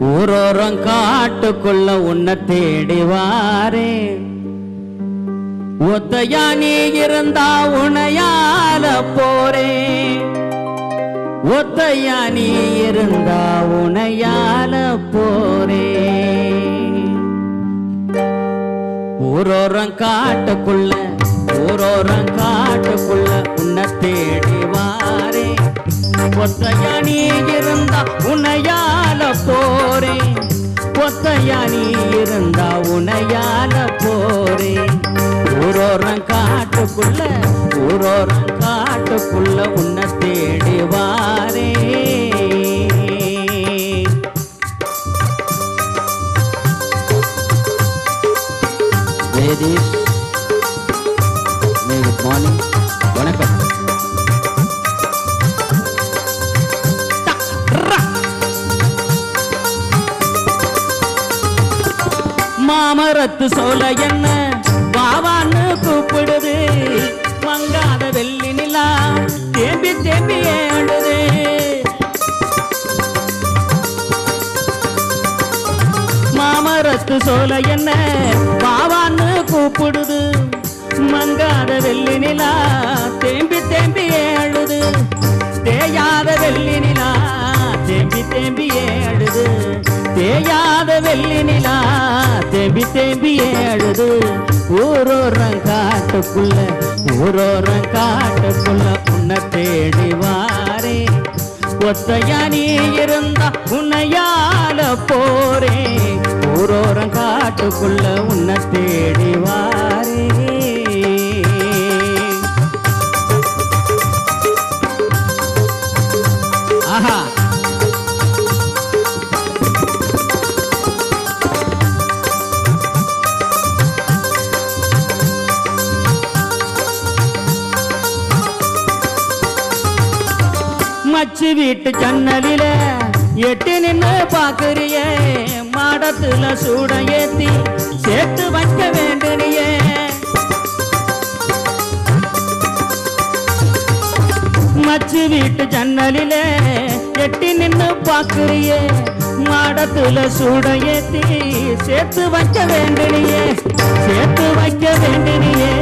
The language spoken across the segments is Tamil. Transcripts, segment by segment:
ஊரோரம் காட்டுக்குள்ள உன்னை தேடி வாரே ஒத்தையா நீ இருந்தா உனையால போரே ஒத்தையா நீ இருந்தா உனையால போரே ஊரோரம் காட்டுக்குள்ள ஊரோரம் காட்டுக்குள்ள உன்னை தேடி வாரே ஒத்தையா நீ இருந்தா உனையா போறேன் ஒத்தையா நீ இருந்தா உனையால போறேன் ஊரோரம் காட்டுக்குள்ள ஊரோரம் காட்டுக்குள்ள உன்னை தேடி வாரே. லேடிஸ் குட் மார்னிங் வணக்கம். மாமரத்து சோல என்ன? பாவான்னு கூப்பிடுது. மங்காத வெள்ளி நிலா தேம்பி தேம்பி ஏடுது மாமரத்து சோல என்ன? பாவான்னு கூப்பிடுது. மங்காத வெள்ளி நிலா தேம்பி தேம்பி ஏழுது. தேயாத வெள்ளி நிலா தேம்பி தேம்பி ஏழுது. தேயாத வெள்ளி நிலா தேம்பி தேம்பி ஏழுது ஊரோரம் காட்டுக்குள்ள ஊரோரம் காட்டுக்குள்ள உன்னை தேடி வாரே. ஒத்தையா நீ இருந்தா உன்னையால போரே ஊரோரம் காட்டுக்குள்ள உன்னை தேடி வாரே. மச்சு வீட்டு ஜன்னலில எட்டி நின்று பாக்குறியே. மாடத்துல சூட ஏத்தி சேர்த்து வைக்க வேண்டுனியே. மச்சு வீட்டு ஜன்னலில எட்டி நின்று பாக்குறியே. மாடத்துல சூட ஏத்தி சேர்த்து வைக்க வேண்டினியே. சேர்த்து வைக்க வேண்டினியே.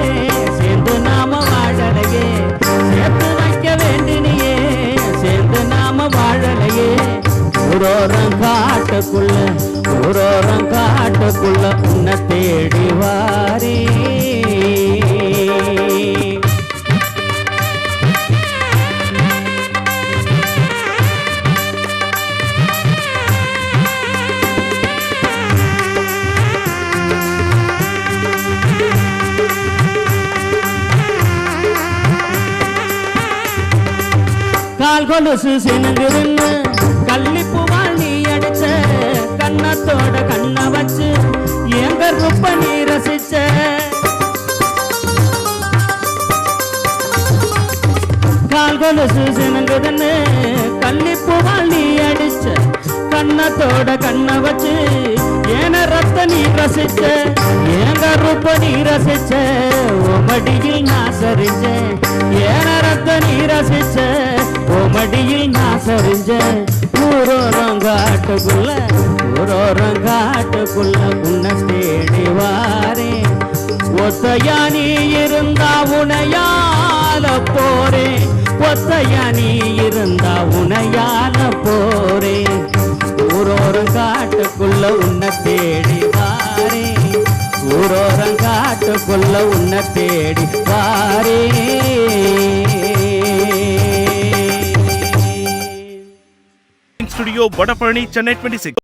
சேர்ந்து நாம வாழலையே. ஊரோரம் காட்டுக்குள்ள ஊரோரம் காட்டுக்குள்ள உன்னை தேடி வாரே. கால் கொண்டு சினுங்குதுன்னு கள்ளிப்புவால் கண்ணத்தோட கண்ண வச்சு எங்க ரொம்ப நீ ரசிச்ச. கால்கொலு கொலுசு சினுங்குதுன்னு நீ அடிச்ச. கண்ணத்தோட கண்ண வச்சு ஏன ரத்த நீ ரசிச்ச. ஏங்க ரொம்ப நீ ரசிச்ச. உமடியில் நான் சரிஞ்ச ஏன ரத்த நீ ரசிச்ச. உமடியில் நான் சரிஞ்ச ஊரோரம் காட்டுக்குள்ள ஊரோரம் காட்டுக்குள்ள உன்னை தேடி வாரே ஒத்தையா நீ இருந்தா உனையால போரே ஒத்தையா நீ இருந்தா உனையால போரே ஊரோரம் காட்டுக்குள்ள உன்னை தேடி வாரே ஊரோரம் காட்டுக்குள்ள உன்னை தேடி வாரே studio Vadapalani Chennai twenty six